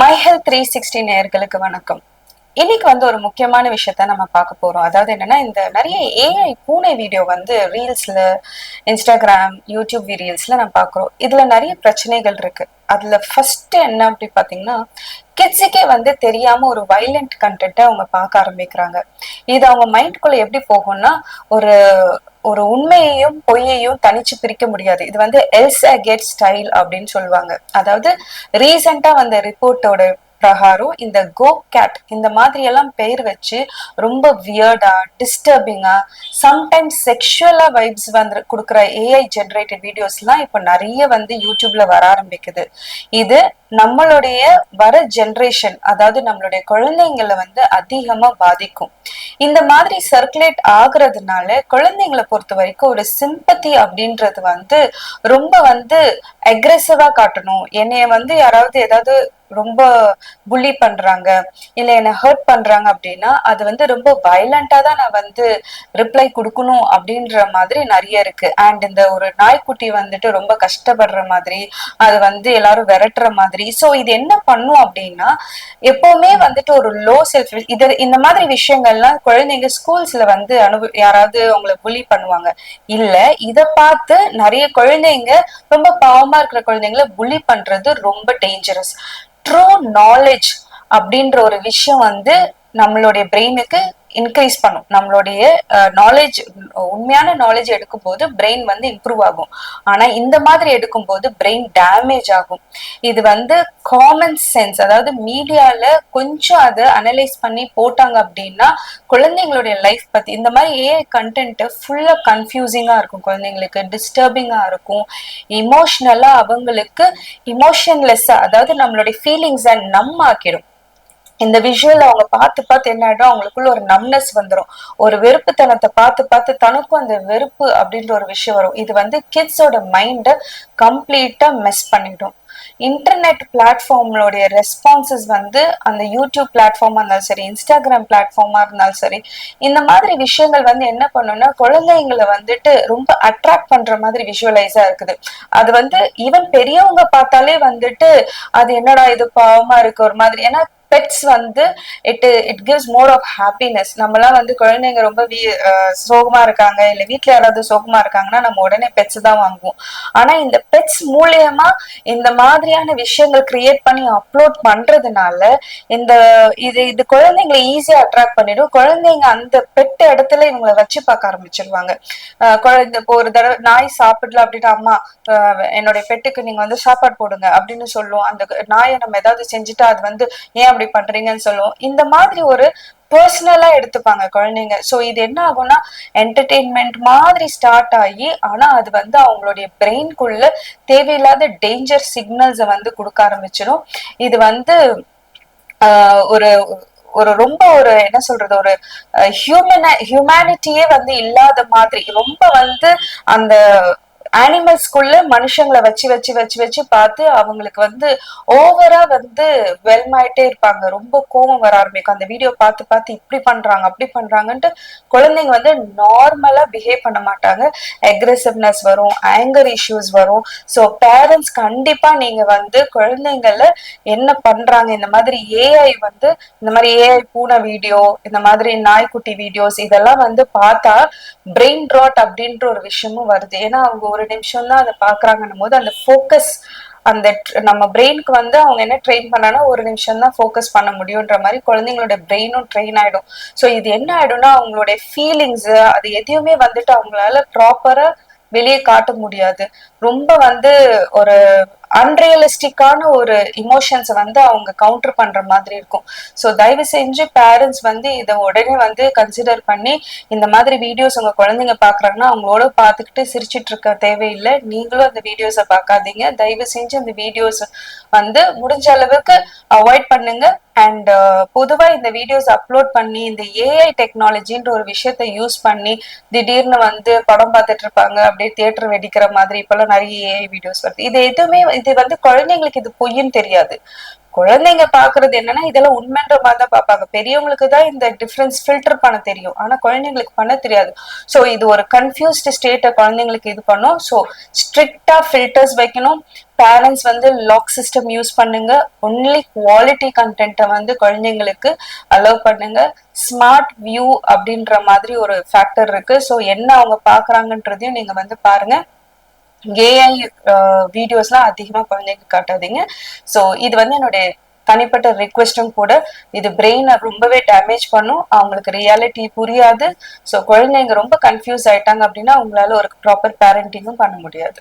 My health three sixty நேர்களுக்கு வணக்கம். இன்னைக்கு வந்து ஒரு முக்கியமான விஷயத்த நம்ம பார்க்க போறோம். அதாவது என்னன்னா இந்த நிறைய ஏஐ பூனை வீடியோ வந்து ரீல்ஸ்ல இன்ஸ்டாகிராம் யூடியூப் ரீல்ஸ்ல நம்ம பார்க்குறோம். இதுல நிறைய பிரச்சனைகள் இருக்கு. அதுல ஃபர்ஸ்ட் என்ன அப்படி பாத்தீங்கன்னா கிட்ஸுக்கே வந்து தெரியாம ஒரு வைலண்ட் கண்டென்ட்டை அவங்க பார்க்க ஆரம்பிக்கிறாங்க. இது அவங்க மைண்ட்குள்ள எப்படி போகும்னா ஒரு ஒரு உண்மையையும் பொய்யையும் தனிச்சு பிரிக்க முடியாது. இது வந்து எல்ஸ் அ கெட் ஸ்டைல் அப்படின்னு சொல்லுவாங்க. அதாவது ரீசெண்டா வந்த ரிப்போர்ட்டோட பிரகாரம் இந்த கோ கேட் இந்த மாதிரி எல்லாம் பெயர் வச்சு ரொம்ப வியர்டா டிஸ்டர்பிங்கா சம்டைம்ஸ் செக்ஷுவலா வைப்ஸ் வந்து கொடுக்குற ஏஐ ஜென்ரேட்டட் வீடியோஸ்லாம் இப்போ நிறைய வந்து யூடியூப்ல வர ஆரம்பிக்குது. இது நம்மளுடைய வர ஜென்ரேஷன் அதாவது நம்மளுடைய குழந்தைங்களை வந்து அதிகமா பாதிக்கும். இந்த மாதிரி சர்க்குலேட் ஆகுறதுனால குழந்தைங்களை பொறுத்த வரைக்கும் ஒரு சிம்பத்தி அப்படின்றது வந்து ரொம்ப வந்து அக்ரெசிவா காட்டணும். என்னைய வந்து யாராவது ஏதாவது ரொம்ப புள்ளி பண்றாங்க இல்ல என்ன ஹர்ட் பண்றாங்க அப்படின்னா அது வந்து ரொம்ப வயலண்டா தான் நான் வந்து ரிப்ளை கொடுக்கணும் அப்படின்ற மாதிரி நிறைய இருக்கு. அண்ட் இந்த ஒரு நாய்க்குட்டி வந்துட்டு ரொம்ப கஷ்டப்படுற மாதிரி அது வந்து எல்லாரும் விரட்டுற மாதிரி. சோ இது என்ன பண்ணும் அப்படின்னா எப்பவுமே வந்துட்டு ஒரு லோ செல்ஃப் இது இந்த மாதிரி விஷயங்கள்லாம் குழந்தைங்க ஸ்கூல்ஸ்ல வந்து அனுபவ யாராவது அவங்கள புள்ளி பண்ணுவாங்க. இல்ல இத பார்த்து நிறைய குழந்தைங்க ரொம்ப பாவமா இருக்கிற குழந்தைங்கள புள்ளி பண்றது ரொம்ப டேஞ்சரஸ் ட்ரூ நாலேஜ் அப்படின்ற ஒரு விஷயம் வந்து நம்மளுடைய பிரெயினுக்கு இன்க்ரீஸ் பண்ணும். நம்மளுடைய நாலேஜ் உண்மையான நாலேஜ் எடுக்கும்போது பிரெயின் வந்து இம்ப்ரூவ் ஆகும். ஆனா இந்த மாதிரி எடுக்கும்போது பிரெயின் டேமேஜ் ஆகும். இது வந்து காமன் சென்ஸ் அதாவது மீடியால கொஞ்சம் அதை அனலைஸ் பண்ணி போட்டாங்க அப்படின்னா குழந்தைங்களுடைய லைஃப் பத்தி இந்த மாதிரி ஏஐ கண்டென்ட் ஃபுல்லா கன்ஃபியூசிங்கா இருக்கும். குழந்தைங்களுக்கு டிஸ்டர்பிங்கா இருக்கும். இமோஷனலா அவங்களுக்கு இமோஷன்லெஸ்ஸா அதாவது நம்மளுடைய ஃபீலிங்ஸை நம்ம ஆக்கிடும். இந்த விஷுவல் அவங்க பார்த்து பார்த்து என்ன ஆயிடும்? அவங்களுக்குள்ள ஒரு நம்னஸ் வந்துடும் ஒரு வெறுப்புத்தனத்தை பார்த்து பார்த்து தனக்கும் அந்த வெறுப்பு அப்படின்ற ஒரு விஷயம் வரும். இது வந்து கிட்ஸோட மைண்டை கம்ப்ளீட்டா மெஸ் பண்ணிடும். இன்டர்நெட் பிளாட்ஃபார்ம்லோடைய ரெஸ்பான்சஸ் வந்து அந்த யூடியூப் பிளாட்ஃபார்மா இருந்தாலும் சரி இன்ஸ்டாகிராம் பிளாட்ஃபார்மா இருந்தாலும் சரி இந்த மாதிரி விஷயங்கள் வந்து என்ன பண்ணும்னா குழந்தைங்களை வந்துட்டு ரொம்ப அட்ராக்ட் பண்ற மாதிரி விஷுவலைஸா இருக்குது. அது வந்து ஈவன் பெரியவங்க பார்த்தாலே வந்துட்டு அது என்னடா இது பாவமா இருக்கு ஒரு மாதிரி. ஏன்னா பெட்ஸ் வந்து it it gives more of happiness நம்மலாம் வந்து குழந்தைங்க ரொம்ப வீ- சோகமா இருக்காங்க இல்லை வீட்டில் யாராவது சோகமா இருக்காங்கன்னா நம்ம உடனே பெட்ஸ் தான் வாங்குவோம். ஆனா இந்த பெட்ஸ் மூலியமா இந்த மாதிரியான விஷயங்கள் கிரியேட் பண்ணி அப்லோட் பண்றதுனால இந்த இது இது குழந்தைங்களை ஈஸியா அட்ராக்ட் பண்ணிடும். குழந்தைங்க அந்த பெட் இடத்துல இவங்களை வச்சு பார்க்க ஆரம்பிச்சிருவாங்க. குழந்தை இப்போ ஒரு தடவை நாய் சாப்பிடல அப்படின்னா அம்மா என்னுடைய பெட்டுக்கு நீங்க வந்து சாப்பாடு போடுங்க அப்படின்னு சொல்லுவோம். அந்த நாயை நம்ம ஏதாவது செஞ்சுட்டா அது வந்து ஏன் அப்படி பண்றீங்கன்னு சொல்லுவோம். இந்த மாதிரி ஒரு பர்சனலா எடுத்துப்பாங்க குழந்தைங்க. சோ இது என்ன ஆகும்னா என்டர்டெயின்மெண்ட் மாதிரி ஸ்டார்ட் ஆகி ஆனா அது வந்து அவங்களுடைய பிரெயின்குள்ள தேவையில்லாத டேஞ்சர் சிக்னல்ஸை வந்து கொடுக்க ஆரம்பிச்சிடும் இது வந்து ஆஹ் ஒரு ஒரு ரொம்ப ஒரு என்ன சொல்றது ஒரு ஹியூமன ஹியூமனிட்டியே வந்து இல்லாத மாதிரி ரொம்ப வந்து அந்த அனிமல்ஸ்குள்ள மனுஷங்களை வச்சு வச்சு வச்சு வச்சு பார்த்து அவங்களுக்கு வந்து ஓவரா வந்து வெல்மாயிட்டே இருப்பாங்க. ரொம்ப கோபம் வர ஆரம்பிக்கும். அந்த வீடியோ பார்த்து பார்த்து இப்படி பண்றாங்க அப்படி பண்றாங்கன்ட்டு குழந்தைங்க வந்து நார்மலா பிஹேவ் பண்ண மாட்டாங்க. அக்ரெசிவ்னஸ் வரும் ஆங்கர் இஷ்யூஸ் வரும். ஸோ பேரண்ட்ஸ் கண்டிப்பா நீங்க வந்து குழந்தைங்கள என்ன பண்றாங்க இந்த மாதிரி ஏஐ வந்து இந்த மாதிரி ஏஐ பூனை வீடியோ இந்த மாதிரி நாய்க்குட்டி வீடியோஸ் இதெல்லாம் வந்து பார்த்தா பிரெயின் ட்ராட் அப்படின்ற ஒரு விஷயமும் வருது. ஏன்னா அவங்க ஒரு ஒரு நிமிஷம் தான் அதை பாக்குறாங்கன்னும் போது அந்த ஃபோக்கஸ் அந்த நம்ம பிரெயினுக்கு வந்து அவங்க என்ன ட்ரெயின் பண்ணனா ஒரு நிமிஷம் தான் ஃபோக்கஸ் பண்ண முடியுன்ற மாதிரி குழந்தைங்களோட பிரெயினும் ட்ரெயின் ஆயிடும். ஸோ இது என்ன ஆயிடும்னா அவங்களுடைய ஃபீலிங்ஸ் அது எதையுமே வந்துட்டு அவங்களால ப்ராப்பரா வெளியே காட்ட முடியாது. ரொம்ப வந்து ஒரு அன்ரியலிஸ்டிக்கான ஒரு இமோஷன்ஸை வந்து அவங்க கவுண்டர் பண்ற மாதிரி இருக்கும். ஸோ தயவு செஞ்சு பேரண்ட்ஸ் வந்து இதை உடனே வந்து கன்சிடர் பண்ணி இந்த மாதிரி வீடியோஸ் உங்க குழந்தைங்க பாக்குறாங்கன்னா அவங்களோட பார்த்துக்கிட்டு சிரிச்சிட்டு இருக்க தேவையில்லை. நீங்களும் அந்த வீடியோஸை பார்க்காதீங்க. தயவு செஞ்சு அந்த வீடியோஸ் வந்து முடிஞ்ச அளவுக்கு அவாய்ட் பண்ணுங்க. அண்ட் uh, பொதுவா இந்த வீடியோஸ் அப்லோட் பண்ணி இந்த ஏஐ டெக்னாலஜின்ற ஒரு விஷயத்த யூஸ் பண்ணி திடீர்னு வந்து படம் பார்த்துட்டு இருப்பாங்க அப்படியே தியேட்டர் வெடிக்கிற மாதிரி இப்பெல்லாம் நிறைய ஏஐ வீடியோஸ் வருது. இது எதுவுமே இது வந்து குழந்தைங்களுக்கு இது பொய்ன்னு தெரியாது. குழந்தைங்க பாக்குறது என்னன்னா இதெல்லாம் உண்மைன்ற மாதிரி தான் பார்ப்பாங்க பெரியவங்களுக்கு தான் இந்த டிஃபரன்ஸ் ஃபில்டர் பண்ண தெரியும். ஆனா குழந்தைங்களுக்கு பண்ண தெரியாது. ஸோ இது ஒரு கன்ஃபியூஸ்டு ஸ்டேட்டை குழந்தைங்களுக்கு இது பண்ணும். ஸோ ஸ்ட்ரிக்டா ஃபில்டர்ஸ் வைக்கணும். பேரண்ட்ஸ் வந்து லாக் சிஸ்டம் யூஸ் பண்ணுங்க. ஒன்லி குவாலிட்டி கண்டென்ட்டை வந்து குழந்தைங்களுக்கு அலோவ் பண்ணுங்க. ஸ்மார்ட் வியூ அப்படின்ற மாதிரி ஒரு ஃபேக்டர் இருக்கு. ஸோ என்ன அவங்க பாக்குறாங்கன்றதையும் நீங்க வந்து பாருங்க. ஏஐ வீடியோஸ்லாம் அதிகமாக குழந்தைங்க காட்டாதீங்க. ஸோ இது வந்து என்னுடைய தனிப்பட்ட ரிக்வெஸ்டும் கூட இது பிரெயினை ரொம்பவே டேமேஜ் பண்ணும். அவங்களுக்கு ரியாலிட்டி புரியாது. ஸோ குழந்தைங்க ரொம்ப கன்ஃபியூஸ் ஆயிட்டாங்க அப்படின்னா அவங்களால ஒரு ப்ராப்பர் பேரண்டிங்கும் பண்ண முடியாது.